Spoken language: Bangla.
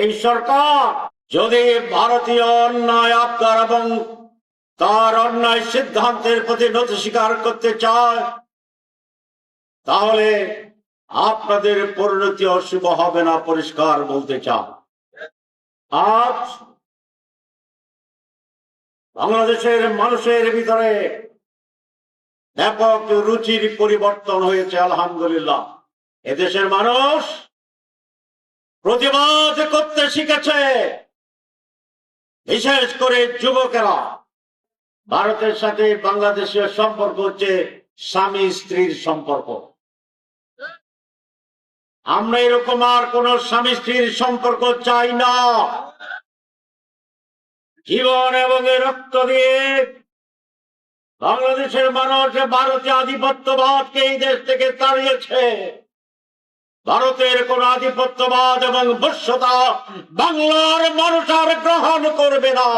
এই সরকার যদি ভারতীয় অন্যায় আবদার এবং তার অন্যায় সিদ্ধান্তের প্রতি নথি স্বীকার করতে চায়, তাহলে আপনাদের পরিণতি অশুভ হবে না পরিষ্কার বলতে চান আজ বাংলাদেশের মানুষের ভিতরে ব্যাপক রুচির পরিবর্তন হয়েছে, আলহামদুলিল্লাহ। এদেশের মানুষ প্রতিবাদ শিখেছে বিশেষ করে যুবকেরা, ভারতের সাথে বাংলাদেশের সম্পর্ক হচ্ছে স্বামী স্ত্রীর সম্পর্ক। আমরা এরকম আর কোন স্বামী স্ত্রীর সম্পর্ক চাই না। জীবন এবং রক্ত দিয়ে বাংলাদেশের মানুষ ভারতীয় আধিপত্যবাদকে এই দেশ থেকে তাড়িয়েছে ভারতের কোন আধিপত্যবাদ এবং বস্যতা বাংলার মানুষ আর গ্রহণ করবে না।